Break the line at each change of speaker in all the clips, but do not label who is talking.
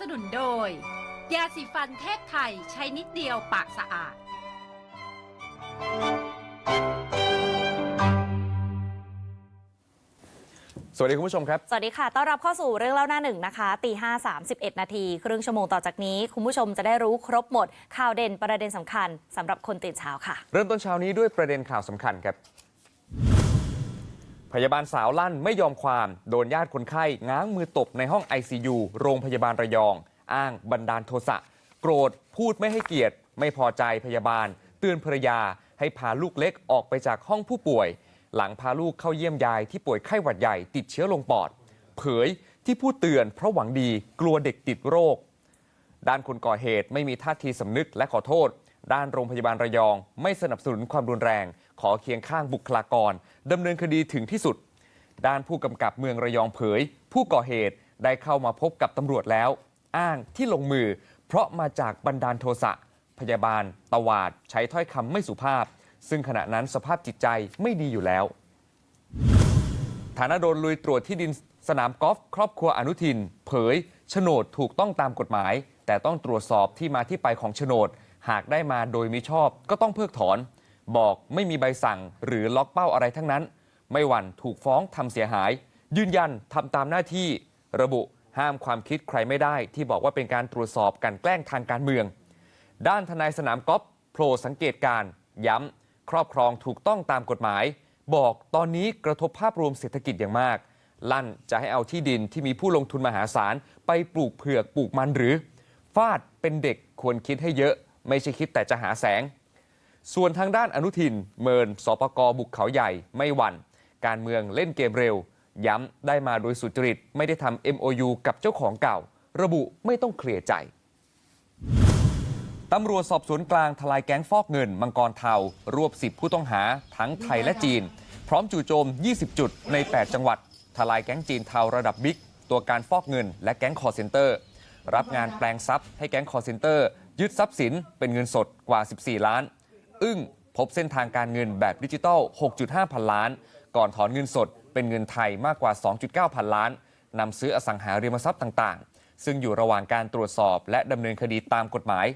สนุนโดย ยาสีฟันเทพไทยใช้นิดเดียวปากสะอาด
สวัสดีคุณผู้ชมครับ
สวัสดีค่ะ ต้อนรับเข้าสู่เรื่องเล่าหน้าหนึ่งนะคะ ตีห้าสามสิบเอ็ดนาที ครึ่งชั่วโมงต่อจากนี้ คุณผู้ชมจะได้รู้ครบหมด ข่าวเด่นประเด็นสำคัญสำหรับคนตื่นเช้าค่ะ
เริ่มต้นเช้านี้ด้วยประเด็นข่าวสำคัญครับ พยาบาลสาวลั่นไม่ยอมความ โดนญาติคนไข้ง้างมือตบในห้อง ICU โรงพยาบาลระยอง อ้างบันดาลโทสะโกรธพูดไม่ให้เกียรติ ไม่พอใจพยาบาล เตือนภรรยา ให้พาลูกเล็กออกไปจากห้องผู้ป่วย หลังพาลูกเข้าเยี่ยมยายที่ป่วยไข้หวัดใหญ่ติดเชื้อลงปอด เผยที่พูดเตือนเพราะหวังดีกลัวเด็กติดโรค ด้านคนก่อเหตุไม่มีท่าทีสำนึกและขอโทษ ด้านโรงพยาบาลระยอง ไม่สนับสนุนความรุนแรง ขอเคียงข้างบุคลากรดำเนินคดีถึงที่สุด ด้านผู้กำกับเมืองระยองเผย ผู้ก่อเหตุได้เข้ามาพบกับตำรวจแล้ว อ้างที่ลงมือ เพราะมาจากบันดาลโทสะพยาบาล ตวาด ใช้ถ้อยคำไม่สุภาพ ซึ่งขณะนั้นสภาพจิตใจไม่ดีอยู่แล้วฐานะโดนลุยตรวจที่ดินสนามกอล์ฟครอบครัวอนุทิน เผยโฉนดถูกต้องตามกฎหมาย แต่ต้องตรวจสอบที่มาที่ไปของโฉนด หากได้มาโดยมิชอบก็ต้องเพิกถอน บอกไม่มีใบสั่งหรือล็อกเป้าอะไรทั้งนั้น ไม่หวั่นถูกฟ้องทำเสียหาย ยืนยันทำตามหน้าที่ ระบุห้ามความคิดใครไม่ได้ ที่บอกว่าเป็นการตรวจสอบกลันแกล้งทางการเมือง ด้านทนายสนามกอล์ฟโผล่สังเกตการย้ำครอบครองถูกต้องตามกฎหมาย บอกตอนนี้กระทบภาพรวมเศรษฐกิจอย่างมาก ลั่นจะให้เอาที่ดินที่มีผู้ลงทุนมหาศาล ไปปลูกเผือกปลูกมันหรือ ฟาดเป็นเด็กควรคิดให้เยอะ ไม่ใช่คิดแต่จะหาแสง ส่วนทางด้านอนุทินเมินสปกบุกเขาใหญ่ไม่หวัน่น การเมืองเล่นเกมเร็ว ย้ำได้มาโดยสุจริต ไม่ได้ทำ MOU กับเจ้าของเก่า ระบุไม่ต้องเคลียร์ใจตำรวจสอบสวนกลางทลายแก๊งฟอกเงิน มังกรเทารวบ 10 ผู้ต้องหาทั้งไทยและจีน พร้อมจู่โจม 20 จุดใน 8 จังหวัด ทลายแก๊งจีนเทาระดับบิ๊ก ตัวการฟอกเงิน และแก๊งคอร์เซนเตอร์ รับงานแปลงทรัพย์ให้แก๊งคอร์เซนเตอร์ ยึดทรัพย์สินเป็นเงินสดกว่า 14 ล้าน อึ้งพบเส้นทางการเงินแบบดิจิทัล6.5 พันล้าน ก่อนถอนเงินสดเป็นเงินไทยมากกว่า 2.9 พันล้านนำซื้ออสังหาริมทรัพย์ต่างๆ ซึ่งอยู่ระหว่างการตรวจสอบ และดำเนินคดีตามกฎหมาย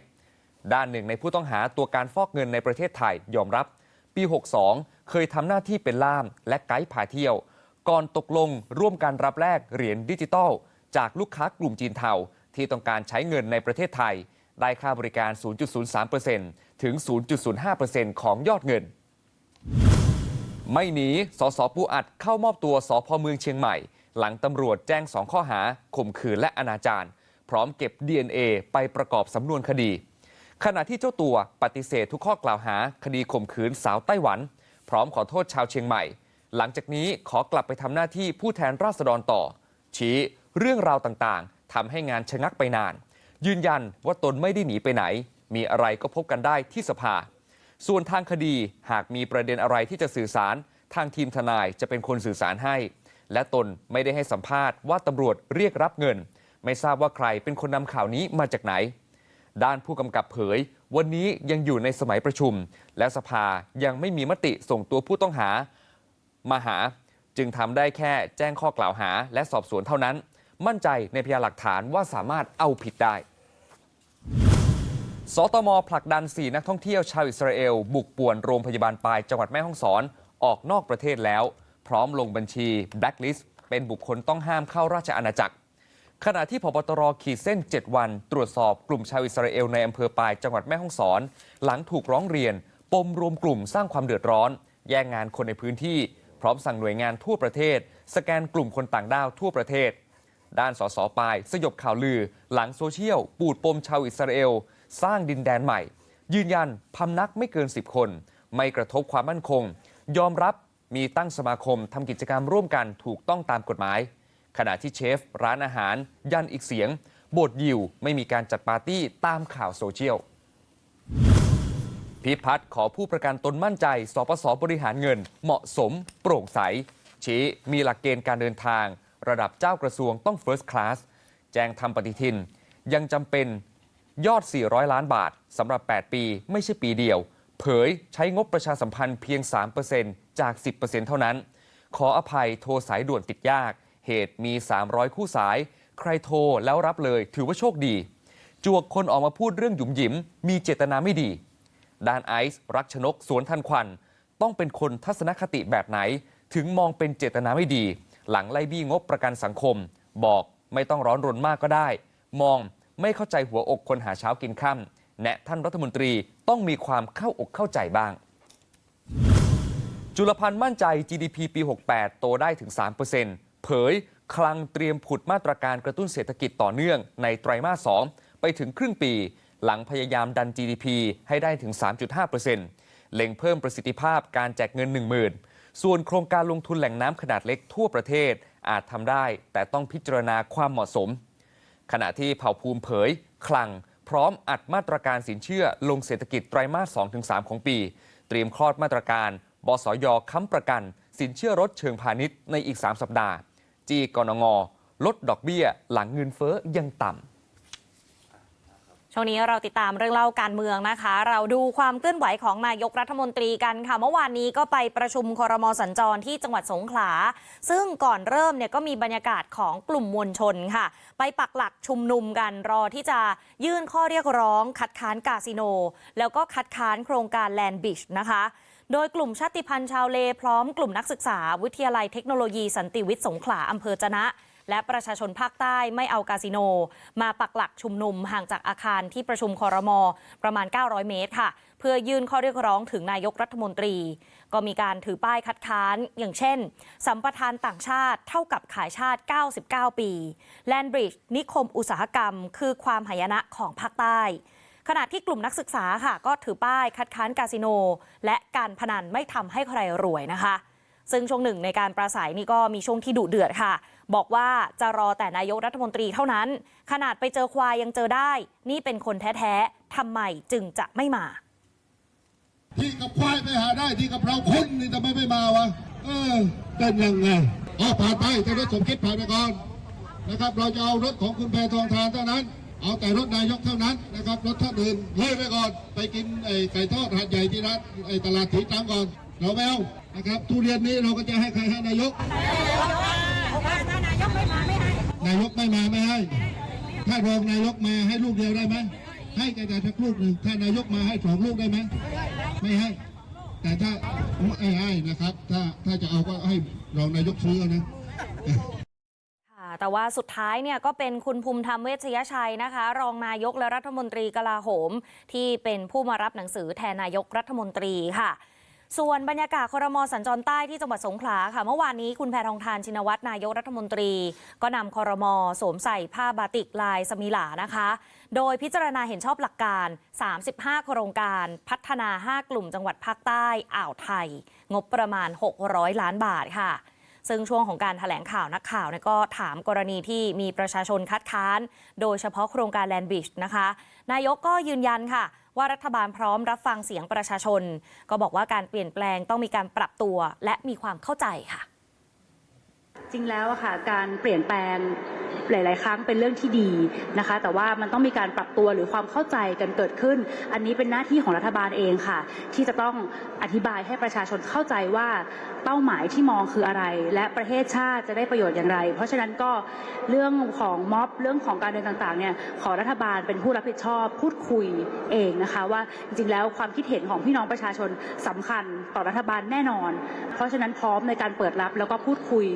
ด้านหนึ่งในผู้ต้องหาตัวการฟอกเงินในประเทศไทยยอมรับ ปี 62 เคยทำหน้าที่เป็นล่ามและไกด์พาเที่ยว ก่อนตกลงร่วมกันรับแลกเหรียญดิจิตอลจากลูกค้ากลุ่มจีนเทาที่ต้องการใช้เงินในประเทศไทย ได้ค่าบริการ 0.03% ถึง 0.05%ของยอดเงิน ไม่หนี สสปูอัดเข้ามอบตัวสพเมืองเชียงใหม่ หลังตำรวจแจ้งสองข้อหาข่มขืนและอนาจารพร้อมเก็บ DNA ไปประกอบสำนวนคดี ขณะที่เจ้าตัวปฏิเสธทุกข้อกล่าวหาคดีข่มขืนสาวไต้หวัน พร้อมขอโทษชาวเชียงใหม่ หลังจากนี้ขอกลับไปทำหน้าที่ผู้แทนราษฎรต่อ ชี้เรื่องราวต่างๆทำให้งานชะงักไปนาน ยืนยันว่าตนไม่ได้หนีไปไหน มีอะไรก็พบกันได้ที่สภา ส่วนทางคดีหากมีประเด็นอะไรที่จะสื่อสาร ทางทีมทนายจะเป็นคนสื่อสารให้ และตนไม่ได้ให้สัมภาษณ์ว่าตำรวจเรียกรับเงิน ไม่ทราบว่าใครเป็นคนนำข่าวนี้มาจากไหน ด้านผู้กำกับเผย วันนี้ยังอยู่ในสมัยประชุม และสภายังไม่มีมติส่งตัวผู้ต้องหามาหา จึงทำได้แค่แจ้งข้อกล่าวหาและสอบสวนเท่านั้น มั่นใจในพยานหลักฐานว่าสามารถเอาผิดได้ สตมผลักดัน 4 นักท่องเที่ยวชาวอิสราเอล บุกป่วนโรงพยาบาลปลายจังหวัดแม่ฮ่องสอน ออกนอกประเทศแล้ว พร้อมลงบัญชี Blacklist เป็นบุคคลต้องห้ามเข้าราชอาณาจักร ขณะที่พบตรขีดเส้น 7 วัน ตรวจสอบกลุ่มชาวอิสราเอลในอำเภอปลายจังหวัดแม่ฮ่องสอน หลังถูกร้องเรียน ปมรวมกลุ่มสร้างความเดือดร้อน แย่งงานคนในพื้นที่ พร้อมสั่งหน่วยงานทั่วประเทศ สแกนกลุ่มคนต่างด้าวทั่วประเทศ ด้านสสปายสยบข่าวลือ หลังโซเชียลปูดปมชาวอิสราเอล สร้างดินแดนใหม่ ยืนยันพำนักไม่เกิน 10 คน ไม่กระทบความมั่นคง ยอมรับมีตั้งสมาคมทำกิจกรรมร่วมกันถูกต้องตามกฎหมาย ขณะที่เชฟ ร้านอาหาร ยันอีกเสียงโบทยิวไม่มีการจัดปาร์ตี้ตามข่าวโซเชียลพิพัฒน์ขอผู้ประกันตนมั่นใจ สปสบริหารเงิน เหมาะสม โปร่งใส ชี้มีหลักเกณฑ์การเดินทาง ระดับเจ้ากระทรวงต้อง First Class แจ้งทำปฏิทิน ยังจำเป็น ยอด 400 ล้านบาทสำหรับ 8 ปี ไม่ใช่ปีเดียว เผยใช้งบประชาสัมพันธ์เพียง 3%จาก 10%เท่านั้น ขออภัยโทรสายด่วนติดยาก เหตุมี 300 คู่สาย ใครโทรแล้วรับเลยถือว่าโชคดี จวกคนออกมาพูดเรื่องหยุมหยิม มีเจตนาไม่ดี ด้านไอซ์รักชนกสวนทันควัน ต้องเป็นคนทัศนคติแบบไหน ถึงมองเป็นเจตนาไม่ดี หลังไล่บี้งบประกันสังคม บอกไม่ต้องร้อนรนมากก็ได้ มอง ไม่เข้าใจหัวอกคนหาเช้ากินค่ำแนะท่านรัฐมนตรีต้องมีความเข้าอกเข้าใจบ้าง จุลพันธ์มั่นใจ GDP ปี 68 โตได้ถึง 3%เผยคลังเตรียมผุดมาตรการกระตุ้นเศรษฐกิจต่อเนื่องในไตรมาส 2 ไปถึงครึ่งปี หลังพยายามดัน GDP ให้ได้ถึง 3.5%เล็งเพิ่มประสิทธิภาพการแจกเงิน 10,000 ส่วนโครงการลงทุนแหล่งน้ำขนาดเล็กทั่วประเทศอาจทำได้ แต่ต้องพิจารณาความเหมาะสม ขณะที่เผ่าภูมิเผย คลัง พร้อมอัดมาตรการสินเชื่อลงเศรษฐกิจไตรมาส 2-3 ของปี เตรียมคลอดมาตรการ บสยค้ำประกัน สินเชื่อรถเชิงพาณิชย์ในอีก 3 สัปดาห์ จีกนงลดดอกเบี้ย หลังเงินเฟ้อยังต่ำ
ช่วงนี้เราติดตามเรื่องเล่าการเมืองนะคะ เราดูความเคลื่อนไหวของนายกรัฐมนตรีกันค่ะ เมื่อวานนี้ก็ไปประชุมครมสัญจรที่จังหวัดสงขลา ซึ่งก่อนเริ่มเนี่ยก็มีบรรยากาศของกลุ่มมวลชนค่ะ ไปปักหลักชุมนุมกันรอที่จะยื่นข้อเรียกร้อง คัดค้านกาสิโน แล้วก็คัดค้านโครงการแลนด์บิชนะคะโดยกลุ่มชาติพันธุ์ชาวเล พร้อมกลุ่มนักศึกษา วิทยาลัยเทคโนโลยีสันติวิทย์สงขลาอำเภอจะนะ และประชาชนภาคใต้ไม่เอากาสิโน มาปักหลักชุมนุมห่างจากอาคารที่ประชุมคอรมอประมาณ 900 เมตรค่ะ เพื่อยื่นข้อเรียกร้องถึงนายกรัฐมนตรี ก็มีการถือป้ายคัดค้าน อย่างเช่น สัมปทานต่างชาติเท่ากับขายชาติ 99 ปีแลนบริดจ์นิคมอุตสาหกรรม คือความหายนะของภาคใต้ขณะที่กลุ่มนักศึกษาค่ะ ก็ถือป้ายคัดค้านคาสิโน และการพนันไม่ทำให้ใครรวยนะคะ ซึ่งช่วงหนึ่งในการประสัยนี่ก็มีช่วงที่ดุเดือดค่ะ บอกว่าจะรอแต่นายกรัฐมนตรีเท่านั้น ขนาดไปเจอควายยังเจอได้ นี่เป็นคนแท้ๆทำไมจึงจะไม่มา
ที่กับควายไปหาได้ที่กับเราคนนี่ทำไมไม่มาวะเออเป็นยังไงอ๋อผ่านไปแต่รถสมคิดผ่านไปก่อนนะครับ เราจะเอารถของคุณแพทองทานเท่านั้น เอาแต่รถนายกเท่านั้นนะครับ รถท่านอื่นเฮ้ยไปก่อน ไปกินไอ้ไก่ทอดหาดใหญ่ที่ร้านไอ้ตลาดถีตังก่อน เราไม่เอานะครับ ทุเรียนนี้เราก็จะให้ใครให้นายก นายกไม่มาไม่ให้ ถ้ารองนายกมาให้ลูกเดียวได้ไหมให้แต่แต่สักลูกหนึ่งถ้านายกมาให้สองลูกได้ไหมไม่ให้ แต่ถ้าไม่ให้นะครับ ถ้าถ้าจะเอาก็ให้รองนายกซื้อนะ
ค่ะแต่ว่าสุดท้ายเนี่ยก็เป็นคุณภูมิธรรมเวชยชัยนะคะ รองนายกและรัฐมนตรีกลาโหม ที่เป็นผู้มารับหนังสือแทนนายกรัฐมนตรีค่ะ ส่วนบรรยากาศครมสัญจรใต้ที่จังหวัดสงขลาค่ะ เมื่อวานนี้คุณแพทองทานชินวัตรนายกรัฐมนตรี ก็นำครมสวมใส่ผ้าบาติกลายสมิลานะคะ โดยพิจารณาเห็นชอบหลักการ 35 โครงการพัฒนา 5 กลุ่มจังหวัดภาคใต้อ่าวไทย งบประมาณ 600 ล้านบาทค่ะซึ่งช่วงของการถแถลงข่าวนักข่าวก็ถามกรณีที่มีประชาชนคัดค้าน โดยเฉพาะโครงการแลนด์บิชนะคะ นายกก็ยืนยันค่ะ ว่ารัฐบาลพร้อมรับฟังเสียงประชาชน ก็บอกว่าการเปลี่ยนแปลงต้องมีการปรับตัวและมีความเข้าใจค่ะ
จริงแล้วค่ะการเปลี่ยนแปลงหลาย ๆ ครั้งเป็นเรื่องที่ดีนะคะ แต่ว่ามันต้องมีการปรับตัวหรือความเข้าใจกันเกิดขึ้น อันนี้เป็นหน้าที่ของรัฐบาลเองค่ะ ที่จะต้องอธิบายให้ประชาชนเข้าใจว่าเป้าหมายที่มองคืออะไร และประเทศชาติจะได้ประโยชน์อย่างไร เพราะฉะนั้นก็เรื่องของม็อบเรื่องของการเดินต่าง ๆ เนี่ยขอรัฐบาลเป็นผู้รับผิดชอบ พูดคุยเองนะคะ ว่าจริง ๆ แล้วความคิดเห็นของพี่น้องประชาชนสำคัญต่อรัฐบาลแน่นอน เพราะฉะนั้นพร้อมในการเปิดรับแล้วก็พูดคุย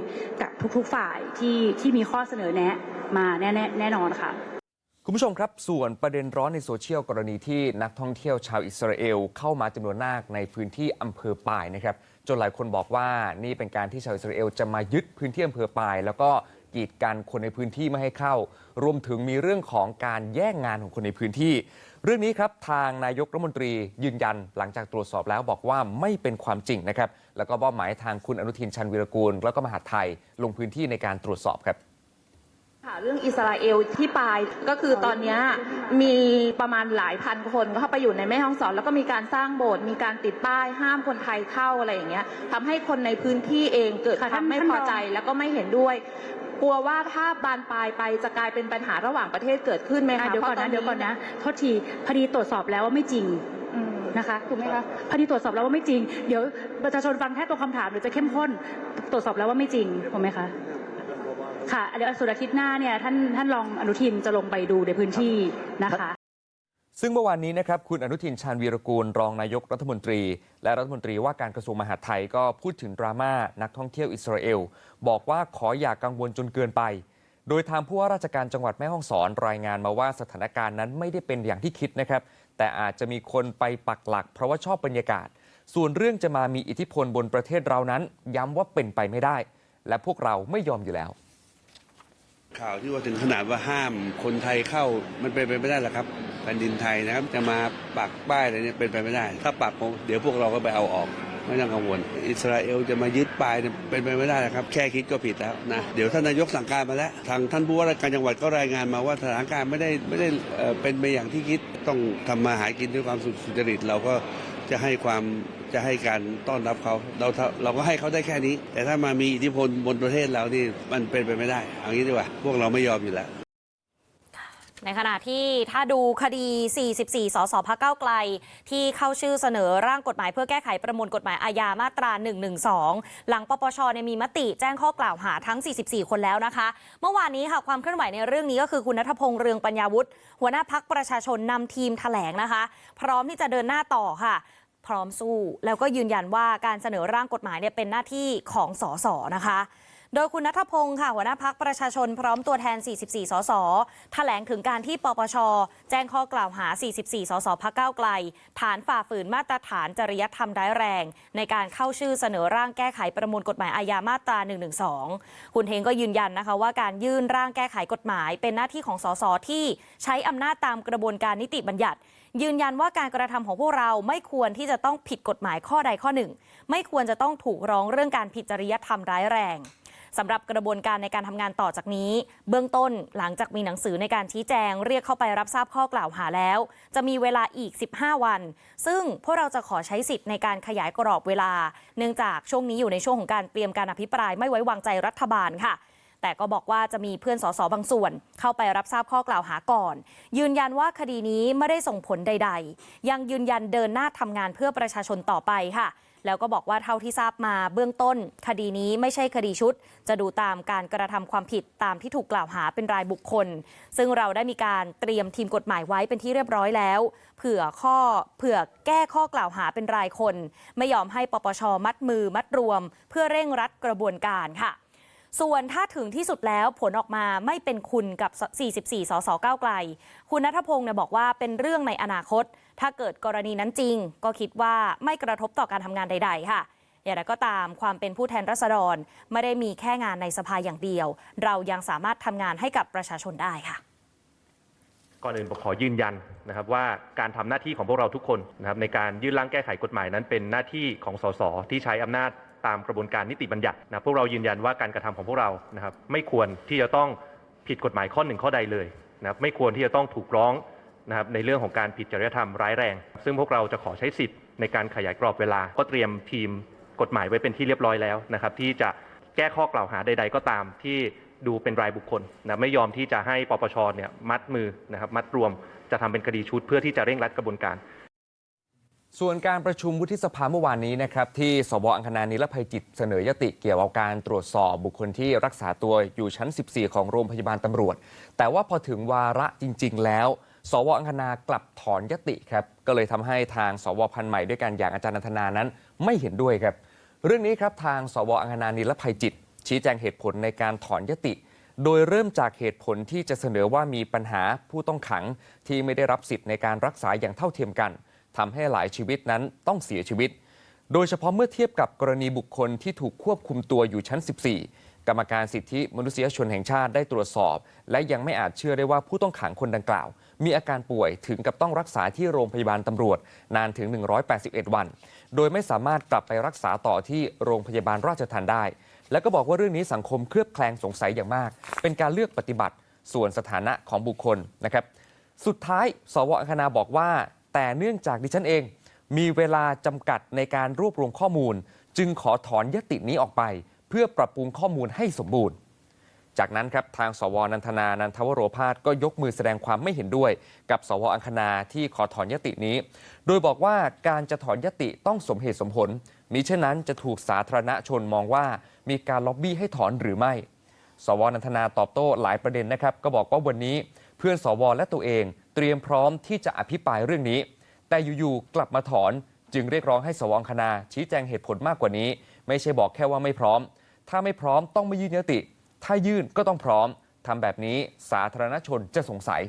กักับทุกๆฝ่ายที่ที่มีข้อเสนอแนะมาแน่แน่นอนค่ะ
คุณผู้ชมครับ ส่วนประเด็นร้อนในโซเชียลกรณีที่นักท่องเที่ยวชาวอิสราเอลเข้ามาจำนวนมากในพื้นที่อำเภอปายนะครับ จนหลายคนบอกว่านี่เป็นการที่ชาวอิสราเอลจะมายึดพื้นที่อำเภอปาย แล้วก็กีดกันคนในพื้นที่ไม่ให้เข้า รวมถึงมีเรื่องของการแย่งงานของคนในพื้นที่ เรื่องนี้ครับทางนายกรัฐมนตรียืนยันหลังจากตรวจสอบแล้วบอกว่าไม่เป็นความจริงนะครับ แล้วก็มอบหมายทางคุณอนุทินชันวีรกูล แล้วก็มหาดไทยลงพื้นที่ในการตรวจสอบครับ
ค่ะเรื่องอิสราเอลที่ปลายก็คือตอนเนี้ยมีประมาณหลายพันคนเข้าไปอยู่ในแม่ห้องสอน แล้วก็มีการสร้างโบสถ์มีการติดป้ายห้ามคนไทยเข้าอะไรอย่างเงี้ยทำให้คนในพื้นที่เองเกิด
ค่ะท่าน
ความไม่
ท่าน
พอ
รอง
ใจแล้วก็ไม่เห็นด้วย กลัวว่าถ้าบานปลายไปจะกลายเป็นปัญหาระหว่างประเทศเกิดขึ้นไหม
อะ
คะ
เดี๋ยวก่อน
พรา
นะเดี๋ยวก่อนนะ
ต
โทษทีพอดีตรวจสอบแล้วว่าไม่จริง
อืม
นะคะ
ถูกไหมคะ
พอดีตรวจสอบแล้วว่าไม่จริง เดี๋ยวประชาชนฟังแค่ตัวคำถามเดี๋ยวจะเข้มข้น ตรวจสอบแล้วว่าไม่จริงถูกไหมคะ ค่ะเดี๋ยวส่วนอาทิตย์หน้าเนี่ยท่านท่านรองอนุทินจะลงไปดูในพื้นที่นะคะ
ซึ่งเมื่อวานนี้นะครับคุณอนุทินชาญวีรกูล รองนายกรัฐมนตรี และรัฐมนตรีว่าการกระทรวงมหาดไทยก็พูดถึงดราม่านักท่องเที่ยวอิสราเอล บอกว่าขออย่ากกังวลจนเกินไป โดยทางผู้ว่าราชการจังหวัดแม่ฮ่องสอนรายงานมาว่าสถานการณ์นั้นไม่ได้เป็นอย่างที่คิดนะครับแต่อาจจะมีคนไปปักหลัก เพราะว่าชอบบรรยากาศ ส่วนเรื่องจะมามีอิทธิพลบนประเทศเรานั้น ย้ำว่าเป็นไปไม่ได้ และพวกเราไม่ยอมอยู่แล้ว
ข่าวที่ว่าถึงขนาดว่าห้ามคนไทยเข้ามันเป็นไปไม่ได้หรอกครับแผ่นดินไทยนะครับจะมาปักป้ายอะไรเนี่ยเป็นไปไม่ได้ ถ้าปักเดี๋ยวพวกเราก็ไปเอาออกไม่ต้องกังวล อิสราเอลจะมายึดป้ายเนี่ยเป็นไปไม่ได้นะครับ แค่คิดก็ผิดแล้วนะ เดี๋ยวท่านนายกสั่งการมาแล้ว ทางท่านผู้ว่าราชการจังหวัดก็รายงานมาว่าสถานการณ์ไม่ได้ไม่ได้เอ่อเป็นไปอย่างที่คิด ต้องทำมาหากินด้วยความสุจริต เราก็จะให้ความ จะให้การต้อนรับเขาเราเราก็ให้เขาได้แค่นี้ แต่ถ้ามามีอิทธิพลบนประเทศเรานี่มันเป็นไปไม่ได้เอางี้ดีกว่า พวกเราไม่ยอมอยู่แล้ว
ในขณะที่ถ้าดูคดี 44 สสพักเก้าไกล ที่เข้าชื่อเสนอร่างกฎหมายเพื่อแก้ไขประมวลกฎหมายอาญามาตรา 112 หลังปปชมีมติแจ้งข้อกล่าวหาทั้ง 44 คนแล้วนะคะ เมื่อวานนี้ค่ะความเคลื่อนไหวในเรื่องนี้ก็คือคุณนัทพงษ์เรืองปัญญาวุฒิหัวหน้าพักประชาชนนำทีมแถลงนะคะ พร้อมที่จะเดินหน้าต่อค่ะ พร้อมสู้ แล้วก็ยืนยันว่าการเสนอร่างกฎหมายเนี่ยเป็นหน้าที่ของสสนะคะ โดยคุณนัทพงศ์ค่ะหัวหน้าพักประชาชนพร้อมตัวแทน 44 สส แถลงถึงการที่ปปช แจ้งข้อกล่าวหา 44 สสพักก้าไกล ฐานฝ่าฝืนมาตรฐานจริยธรรมร้ายแรง ในการเข้าชื่อเสนอร่างแก้ไขประมวลกฎหมายอาญามาตรา 112 คุณเทงก็ยืนยันนะคะว่าการยื่นร่างแก้ไขกฎหมาย เป็นหน้าที่ของสสที่ใช้อำนาจตามกระบวนการนิติบัญญัติ ยืนยันว่าการกระทำของพวกเราไม่ควรที่จะต้องผิดกฎหมายข้อใดข้อหนึ่ง ไม่ควรจะต้องถูกร้องเรื่องการผิดจริยธรรมร้ายแรง สำหรับกระบวนการในการทำงานต่อจากนี้ เบื้องต้นหลังจากมีหนังสือในการชี้แจง เรียกเข้าไปรับทราบข้อกล่าวหาแล้ว จะมีเวลาอีก 15 วัน ซึ่งพวกเราจะขอใช้สิทธิ์ในการขยายกรอบเวลา เนื่องจากช่วงนี้อยู่ในช่วงของการเตรียมการอภิปรายไม่ไว้วางใจรัฐบาลค่ะแต่ก็บอกว่าจะมีเพื่อนสสบางส่วน เข้าไปรับทราบข้อกล่าวหาก่อน ยืนยันว่าคดีนี้ไม่ได้ส่งผลใด ๆ ยังยืนยันเดินหน้าทำงานเพื่อประชาชนต่อไปค่ะ แล้วก็บอกว่าเท่าที่ทราบมาเบื้องต้น คดีนี้ไม่ใช่คดีชุด จะดูตามการกระทำความผิดตามที่ถูกกล่าวหาเป็นรายบุคคล ซึ่งเราได้มีการเตรียมทีมกฎหมายไว้เป็นที่เรียบร้อยแล้ว เผื่อข้อเผื่อแก้ข้อกล่าวหาเป็นรายคน ไม่ยอมให้ปปชมัดมือมัดรวม เพื่อเร่งรัดกระบวนการค่ะส่วนถ้าถึงที่สุดแล้วผลออกมาไม่เป็นคุณกับ 44 สสก้าวไกล คุณนัทพงศ์เนี่ยบอกว่าเป็นเรื่องในอนาคต ถ้าเกิดกรณีนั้นจริง ก็คิดว่าไม่กระทบต่อการทำงานใด ๆ ค่ะ อย่างไรก็ตามความเป็นผู้แทนรัษฎรไม่ได้มีแค่งานในสภาอย่างเดียว เรายังสามารถทำงานให้กับประชาชนได้ค่ะ
ก่อนอื่นผมขอยืนยันนะครับว่าการทำหน้าที่ของพวกเราทุกคนนะครับในการยื่นร่างแก้ไขกฎหมายนั้น เป็นหน้าที่ของสสที่ใช้อำนาจตามกระบวนการนิติบัญญัตินะพวกเรายืนยันว่าการกระทำของพวกเรานะครับไม่ควรที่จะต้องผิดกฎหมายข้อหนึ่งข้อใดเลยนะครับไม่ควรที่จะต้องถูกร้อง นะครับในเรื่องของการผิดจริยธรรมร้ายแรง ซึ่งพวกเราจะขอใช้สิทธิ์ในการขยายกรอบเวลา ก็เตรียมทีมกฎหมายไว้เป็นที่เรียบร้อยแล้วนะครับที่จะแก้ข้อกล่าวหาใด ๆ ก็ตามที่ดูเป็นรายบุคคลนะไม่ยอมที่จะให้ปปชเนี่ยมัดมือนะครับมัดรวมจะทำเป็นคดีชุดเพื่อที่จะเร่งรัดกระบวนการ
ส่วนการประชุมวุฒิสภาเมื่อวานนี้นะครับที่สวอังคณานิรภัยจิตเสนอยติเกี่ยวกับการตรวจสอบบุคคลที่รักษาตัวอยู่ชั้น 14 ของโรงพยาบาลตำรวจ แต่ว่าพอถึงวาระจริง ๆ แล้ว สวอังคณากลับถอนยติครับ ก็เลยทำให้ทางสวพันธ์ใหม่ด้วยกันอย่างอาจารย์นันทนานั้นไม่เห็นด้วยครับ เรื่องนี้ครับทางสวอังคณานิรภัยจิต ชี้แจงเหตุผลในการถอนยติ โดยเริ่มจากเหตุผลที่จะเสนอว่ามีปัญหาผู้ต้องขังที่ไม่ได้รับสิทธิ์ในการรักษาอย่างเท่าเทียมกันทำให้หลายชีวิตนั้นต้องเสียชีวิต โดยเฉพาะเมื่อเทียบกับกรณีบุคคลที่ถูกควบคุมตัวอยู่ชั้น 14กรรมการสิทธิมนุษยชนแห่งชาติได้ตรวจสอบ และยังไม่อาจเชื่อได้ว่าผู้ต้องขังคนดังกล่าว มีอาการป่วยถึงกับต้องรักษาที่โรงพยาบาลตำรวจ นานถึง 181 วัน โดยไม่สามารถกลับไปรักษาต่อที่โรงพยาบาลราชทัณฑ์ได้ และก็บอกว่าเรื่องนี้สังคมเคลือบแคลงสงสัยอย่างมาก เป็นการเลือกปฏิบัติส่วนสถานะของบุคคลนะครับ สุดท้าย สวอังคณาบอกว่า แต่เนื่องจากดิฉันเอง มีเวลาจำกัดในการรวบรวมข้อมูล จึงขอถอนยตินี้ออกไป เพื่อปรับปรุงข้อมูลให้สมบูรณ์ จากนั้นครับทางสวนันทนานันทวโรพาสก็ยกมือแสดงความไม่เห็นด้วย กับสวอังคณาที่ขอถอนยตินี้ โดยบอกว่าการจะถอนยติต้องสมเหตุสมผล มิเช่นนั้นจะถูกสาธารณชนมองว่า มีการล็อบบี้ให้ถอนหรือไม่ สวนันทนาตอบโต้หลายประเด็นนะครับ ก็บอกว่าวันนี้เพื่อนสวและตัวเอง เตรียมพร้อมที่จะอภิปรายเรื่องนี้ แต่อยู่ๆกลับมาถอนจึงเรียกร้องให้สวองคณาชี้แจงเหตุผลมากกว่านี้ ไม่ใช่บอกแค่ว่าไม่พร้อม ถ้าไม่พร้อมต้องไม่ยื่นยติ ถ้ายื่นก็ต้องพร้อมทำแบบนี้สาธารณชนจะสงสัย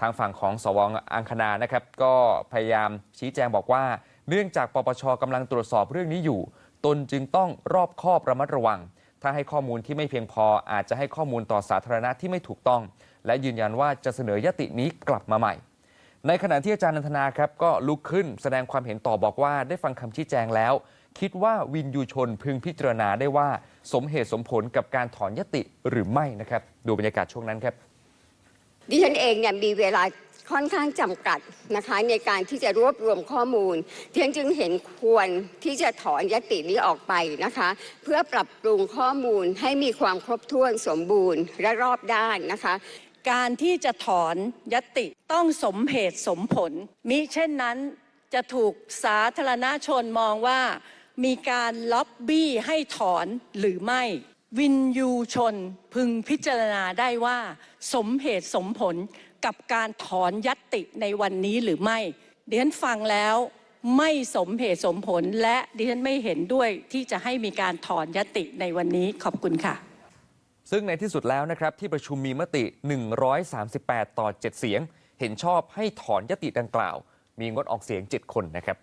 ทางฝั่งของสวอังคณานะครับ ก็พยายามชี้แจงบอกว่า เนื่องจากปปชกำลังตรวจสอบเรื่องนี้อยู่ ตนจึงต้องรอบคอบระมัดระวัง ถ้าให้ข้อมูลที่ไม่เพียงพอ อาจจะให้ข้อมูลต่อสาธารณะที่ไม่ถูกต้อง และยืนยันว่าจะเสนอยตินี้กลับมาใหม่ ในขณะที่อาจารย์นันทนาครับก็ลุกขึ้นแสดงความเห็นต่อบอกว่าได้ฟังคำชี้แจงแล้ว คิดว่าวินยูชนพึงพิจารณาได้ว่าสมเหตุสมผลกับการถอนยติหรือไม่นะครับ ดูบรรยากาศช่วงนั้นครับ
ดิฉันเองเนี่ยมีเวลาค่อนข้างจำกัดนะคะในการที่จะรวบรวมข้อมูลดิฉันจึงเห็นควรที่จะถอนยตินี้ออกไปนะคะ เพื่อปรับปรุงข้อมูลให้มีความครบถ้วนสมบูรณ์และรอบด้านนะคะ
การที่จะถอนยติต้องสมเหตุสมผล มิเช่นนั้นจะถูกสาธารณชนมองว่า มีการล็อบบี้ให้ถอนหรือไม่ วินยูชนพึงพิจารณาได้ว่า สมเหตุสมผลกับการถอนยัติในวันนี้หรือไม่เดิฉันฟังแล้วไม่สมเหตุสมผลและดิฉันไม่เห็นด้วยที่จะให้มีการถอนยติในวันนี้ขอบคุณค่ะ
ซึ่งในที่สุดแล้วนะครับที่ประชุมมีมติ 138 ต่อ 7 เสียง เห็นชอบให้ถอนยติดังกล่าว มีงดออกเสียง 7 คนนะครับ